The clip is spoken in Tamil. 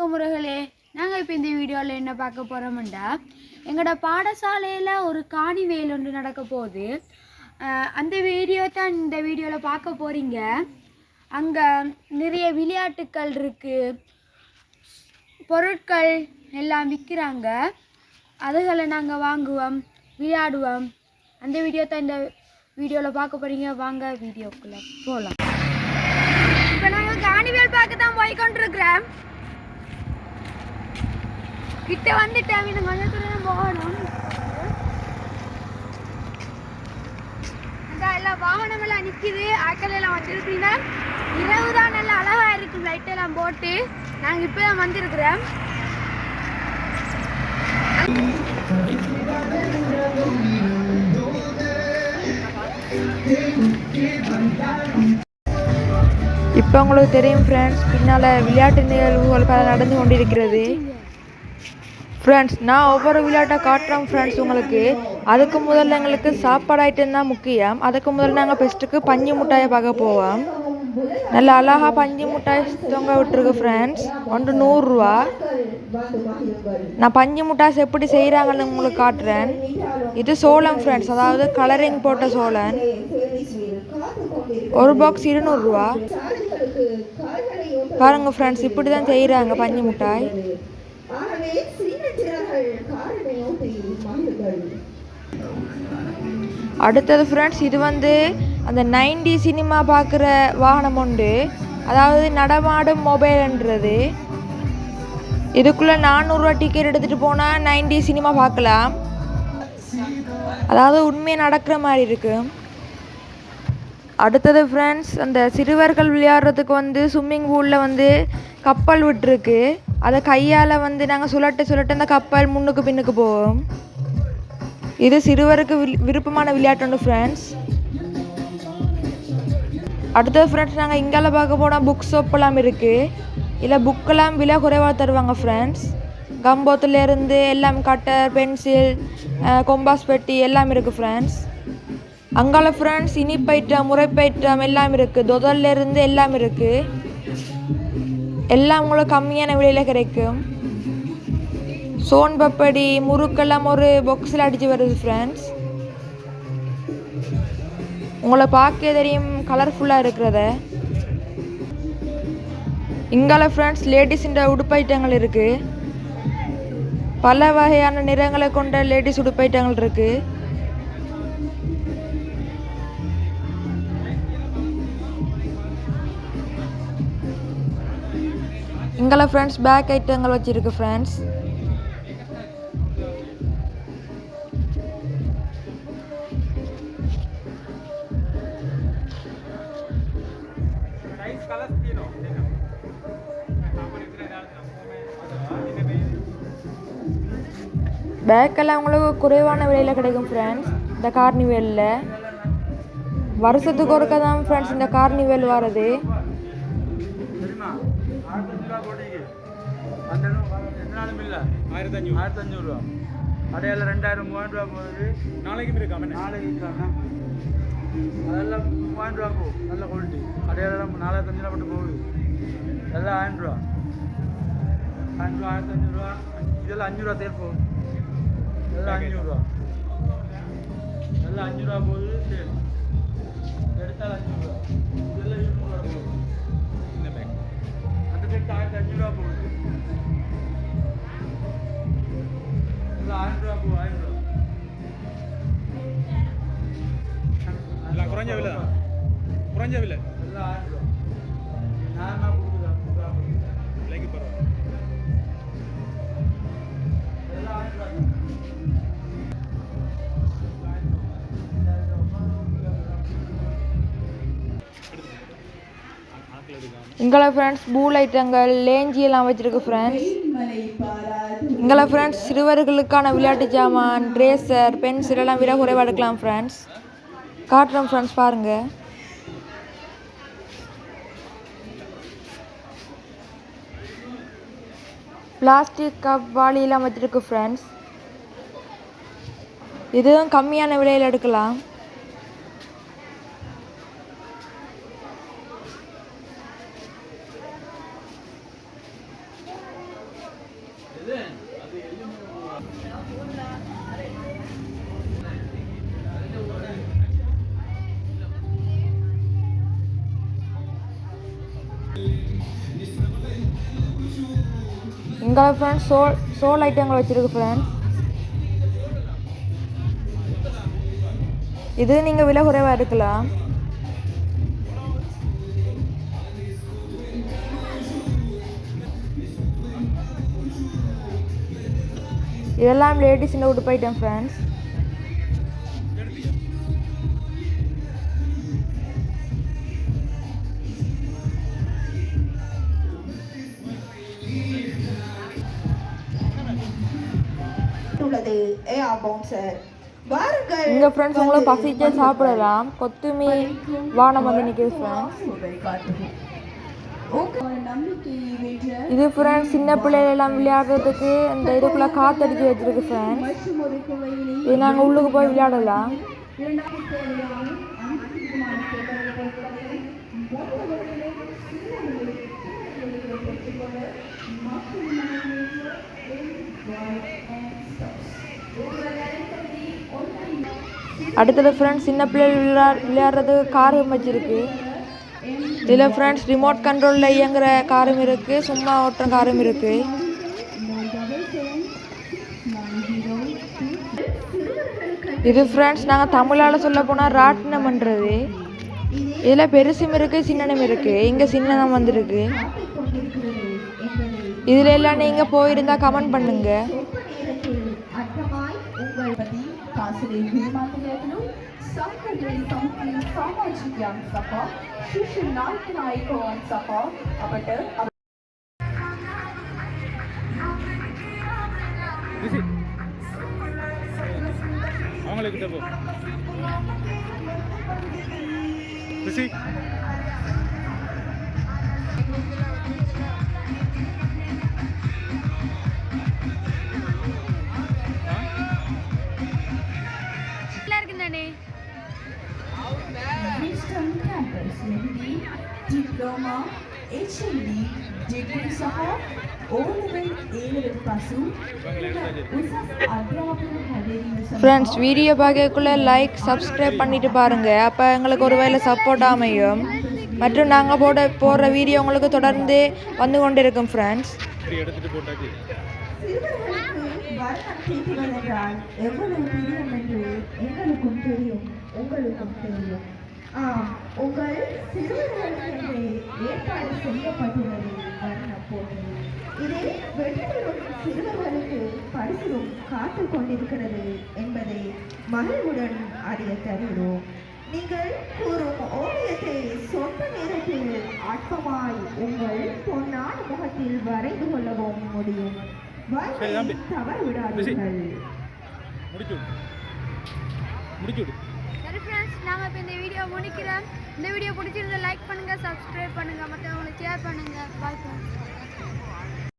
வணக்கம் முருகலே நாங்கள் இப்போ இந்த வீடியோவில் என்ன பார்க்க போகிறோம்டா எங்களோட பாடசாலையில் ஒரு காணி வேல் ஒன்று நடக்க போகுது. அந்த வீடியோ தான் இந்த வீடியோவில் பார்க்க போகிறீங்க அங்கே நிறைய விளையாட்டுக்கள் இருக்குது பொருட்கள் எல்லாம் விற்கிறாங்க அதுகளை நாங்கள் வாங்குவோம் விளையாடுவோம். அந்த வீடியோ தான் இந்த வீடியோவில் பார்க்க போகிறீங்க வாங்க வீடியோக்குள்ளே போகலாம் இப்போ நாங்கள் காணிவேல் பார்க்க தான் போய் கொண்டிருக்கிறோம். கிட்ட வந்துட்டேன் இன்னும் கொஞ்சம் தூரம் போகணும். இந்த எல்லாம் வாகனம் எல்லாம் நிற்கிது ஆட்கள் எல்லாம் வச்சிருக்கீங்க இரவு தான் நல்லா அழகா இருக்கும் லைட் எல்லாம் போட்டு. நாங்கள் இப்போ தான் வந்திருக்கிறோம். இப்போ உங்களுக்கு தெரியும் ஃப்ரெண்ட்ஸ் பின்னால் விளையாட்டு நிகழ்வுகள் பல நடந்து கொண்டிருக்கிறது. ஃப்ரெண்ட்ஸ் நான் ஒவ்வொரு விளையாட்டை காட்டுறோம் ஃப்ரெண்ட்ஸ் உங்களுக்கு. அதுக்கு முதல்ல எங்களுக்கு சாப்பாடு ஐட்டம் தான் முக்கியம். அதுக்கு முதல்ல நாங்கள் ஃபஸ்ட்டுக்கு பஞ்சு மிட்டாயை பார்க்க போவோம். நல்ல அழகாக பஞ்சு மிட்டாய் தொங்க விட்டுருக்கு ஃப்ரெண்ட்ஸ் ஒன்று நூறுரூவா நான் பஞ்சு மிட்டாஸ் எப்படி செய்கிறாங்கன்னு உங்களுக்கு காட்டுறேன். இது சோளம் ஃப்ரெண்ட்ஸ் அதாவது கலரிங் போட்ட சோளம். ஒரு பாக்ஸ் இருநூறுவா பாருங்கள் ஃப்ரெண்ட்ஸ் இப்படி தான் செய்கிறாங்க பஞ்சு மிட்டாய். அடுத்தது ஃப்ரெண்ட்ஸ் இது வந்து அந்த நைன்டி சினிமா பார்க்குற வாகனம் உண்டு. அதாவது நடமாடும் மொபைல்ன்றது. இதுக்குள்ளே நானூறுரூவா டிக்கெட் எடுத்துகிட்டு போனால் நைன்டி சினிமா பார்க்கலாம். அதாவது உண்மையாக நடக்கிற மாதிரி இருக்குது அடுத்தது ஃப்ரெண்ட்ஸ் அந்த சிறுவர்கள் விளையாடுறதுக்கு வந்து ஸ்விம்மிங் பூலில் வந்து கப்பல் விட்டுருக்கு. அதை கையால் வந்து நாங்கள் சுழட்ட சுழட்ட அந்த கப்பல் முன்னுக்கு பின்னுக்கு போவோம் இது சிறுவருக்கு விருப்பமான விளையாட்டு ஃப்ரெண்ட்ஸ் அடுத்தது ஃப்ரெண்ட்ஸ் நாங்கள் இங்கால பார்க்க போனால் புக் ஷாப்பெல்லாம் இருக்குது இல்லை புக்கெல்லாம் விலை குறைவாக தருவாங்க ஃப்ரெண்ட்ஸ் கம்போத்துலேருந்து எல்லாம் கட்டர் பென்சில் கொம்பாஸ் பெட்டி எல்லாம் இருக்குது ஃப்ரெண்ட்ஸ் அங்கால ஃப்ரெண்ட்ஸ் இனிப்பைட்டம் முறைப்பைட்டம் எல்லாம் இருக்குது தொதல்ல இருந்து எல்லாம் இருக்குது எல்லாம் உங்களுக்கு கம்மியான விலையில் கிடைக்கும். சோன் பப்படி முறுக்கெல்லாம் ஒரு பொக்ஸில் அடித்து வருது ஃப்ரெண்ட்ஸ் உங்களை பார்க்க தெரியும் கலர்ஃபுல்லாக இருக்கிறத. இங்கால ஃப்ரெண்ட்ஸ் லேடிஸின்ற உடுப்பைட்டங்கள் இருக்குது பல வகையான நிறங்களை கொண்ட லேடிஸ் உடுப்பயிட்டங்கள் இருக்குது இங்கெல்லாம் ஃப்ரெண்ட்ஸ் பேக் ஐட்டங்கள் வச்சுருக்கு ஃப்ரெண்ட்ஸ் பேக்கெல்லாம் உங்களுக்கு குறைவான விலையில் கிடைக்கும் ஃப்ரெண்ட்ஸ் இந்த கார்னிவெல்ல வருஷத்துக்கு ஒருக்க தான் ஃப்ரெண்ட்ஸ் இந்த கார்னிவெல் வர்றது. ஆயிரத்தி அஞ்சூறு ஆயிரத்தி அஞ்சூறு ரூபா அடையாளம் ரெண்டாயிரம் மூவாயிரம் ரூபா போகுது. இருக்காம நாளைக்கு இருக்காங்க அதெல்லாம் மூவாயிரம் ரூபா போகும். நல்ல குவாலிட்டி அடையாளம் நாலாயிரத்தி அஞ்சு ரூபா மட்டும் போகுது எல்லாம் ஆயிரம் ரூபா ஆயிரம் ரூபா ஆயிரத்தி அஞ்சூறு ரூபா இதெல்லாம் அஞ்சு ரூபா தேர் போகும் எல்லாம் அஞ்சூறு ரூபா எல்லாம் அஞ்சு ரூபா போகுது சரி எடுத்தால் அஞ்சு ரூபா இதெல்லாம் இருநூறு ரூபா போகுது இந்த பேக் அந்த செட் ஆயிரத்தி அஞ்சு ரூபா போகுது எல்லாம் ஆயிரம் ரூபா போகும் ஆயிரம் ரூபா இல்லை குறைஞ்ச விலை தான் குறைஞ்ச இங்கே ஃப்ரெண்ட்ஸ் பூல் ஐட்டங்கள் லேஞ்சி எல்லாம் வச்சுருக்கு ஃப்ரெண்ட்ஸ் இங்கே ஃப்ரெண்ட்ஸ் சிறுவர்களுக்கான விளையாட்டு ஜாமான் ட்ரேசர் பென்சில் எல்லாம் விட குறைவாக எடுக்கலாம் ஃப்ரெண்ட்ஸ் காட்டுறோம் ஃப்ரெண்ட்ஸ் பாருங்கள் பிளாஸ்டிக் கப் வாளியெல்லாம் வச்சுருக்கு ஃப்ரெண்ட்ஸ் இதுவும் கம்மியான விலையில் எடுக்கலாம். இங்கே ஃப்ரெண்ட்ஸ் சோல் சோல் ஐட்டங்கள் வச்சுருக்கு ஃப்ரெண்ட்ஸ் இது நீங்கள் விலை குறைவாக எடுக்கலாம். இதெல்லாம் லேடிஸ் இந்த உடுப்பு ஐட்டம் ஃப்ரெண்ட்ஸ் உள்ளது. ஏஆர் பவுன்சர் வாருங்கள். இங்கே ஃப்ரெண்ட்ஸ் உங்களை பசிச்சே சாப்பிடலாம். கொத்துமி வானம் வந்து நிற்கிது ஃப்ரெண்ட்ஸ் இது ஃப்ரெண்ட்ஸ் சின்ன பிள்ளைகள் எல்லாம் விளையாடுறதுக்கு இந்த இதுக்குள்ளே காத்தடிச்சு வச்சிருக்கு ஃப்ரெண்ட்ஸ் இது நாங்கள் உள்ளுக்கு போய் விளையாடலாம். இரண்டாவது தேவையான அனைத்துமான and stops. அடுத்தது ஃப்ரெண்ட்ஸ் சின்ன பிள்ளைகள் விளையா விளையாடுறதுக்கு காரும் வச்சிருக்கு இதில் ஃப்ரெண்ட்ஸ் ரிமோட் கண்ட்ரோலில் இயங்குற காரும் இருக்குது சும்மா ஓட்டுற காரும் இருக்குது இது ஃப்ரெண்ட்ஸ் நாங்கள் தமிழால் சொல்ல போனால் ராட்டினம் பண்ணுறது இதில் பெருசும் இருக்குது சின்னனும் இருக்குது இங்கே சின்னனம் வந்திருக்கு. இதுல எல்லாம் நீங்கள் போயிருந்தா கமெண்ட் பண்ணுங்க. அவங்களுக்கு diploma H L D degree ಸಹ ஃப்ரெண்ட்ஸ் வீடியோ பார்க்கக்குள்ளே லைக் சப்ஸ்கிரைப் பண்ணிட்டு பாருங்கள் அப்போ எங்களுக்கு ஒரு வேளை சப்போர்ட் அமையும். மற்றும் நாங்கள் போட போடுற வீடியோ உங்களுக்கு தொடர்ந்து வந்து கொண்டிருக்கும் ஃப்ரெண்ட்ஸ் எவ்வளவு தெரியும். உங்களுக்கும் தெரியும். ஆம் உங்கள் சிறுவர்களுக்கென்று ஏற்பாடு செய்யப்பட்டுள்ளது வர்ண போட்டி இதில் வெற்றி பெறும் சிறுவர்களுக்கு பரிசும் காத்துக் கொண்டிருக்கிறது என்பதை மகிழ்வுடன் அறிய தருகிறோம். நீங்கள் கூறும் ஓவியத்தை சொந்த நேரத்தில் அற்பமாய் உங்கள் பொன்னான முகத்தில் வரைந்து கொள்ளவும் முடியும். தவற விடாதீர்கள். முடிச்சு முடிச்சு ஃப்ரெண்ட்ஸ் நாங்கள் இப்போ இந்த வீடியோ முடிக்கிறோம் இந்த வீடியோ பிடிச்சிருந்தா லைக் பண்ணுங்கள் சப்ஸ்கிரைப் பண்ணுங்கள் மற்றவங்களுக்கு ஷேர் பண்ணுங்கள் பாய் ஃப்ரெண்ட்ஸ்